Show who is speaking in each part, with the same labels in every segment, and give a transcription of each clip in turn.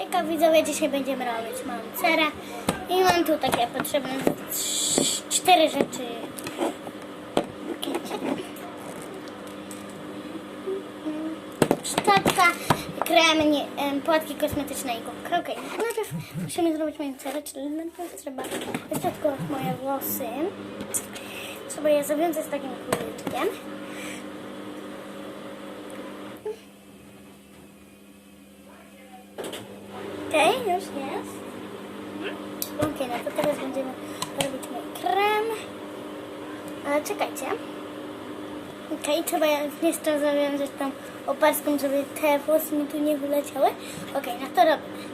Speaker 1: Hejka widzowie, dzisiaj będziemy robić mam cerę i mam tu takie potrzebne trz- cztery rzeczy. Szczotka, krem, płatki kosmetyczne i gumka. Okej, najpierw musimy zrobić moją cerę, czyli najpierw trzeba wyszczotkować moje włosy. Trzeba je zawiązać takim kulitkiem. Okej, już jest. Okej, no to teraz będziemy robić mój krem. Ale czekajcie. Okej, trzeba jeszcze zawiązać tą opaską, żeby te włosy mi tu nie wyleciały. Okej, no to robimy.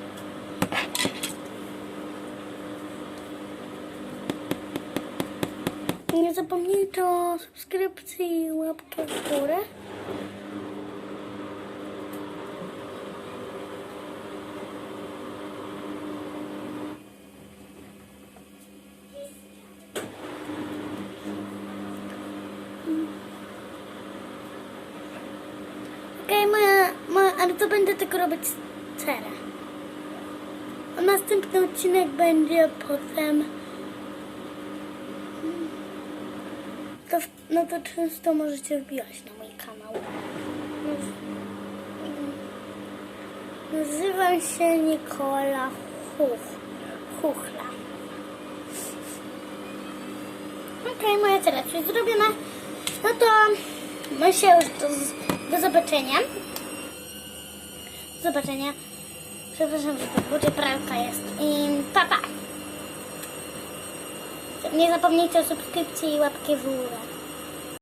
Speaker 1: Nie zapomnijcie o subskrypcji i łapkę w górę. Okej, moja, moja, ale to będę tylko robić cerę. A następny odcinek będzie potem. To, w- no to często możecie wbijać na mój kanał. Naz- Nazywam się Nikola Huch. Chuchla. Okej, moja cera jest zrobiona. No to my się już do, do zobaczenia. Do zobaczenia. Przepraszam, że budzie pralka jest. I papa. Pa. Nie zapomnijcie o subskrypcji i łapki w górę.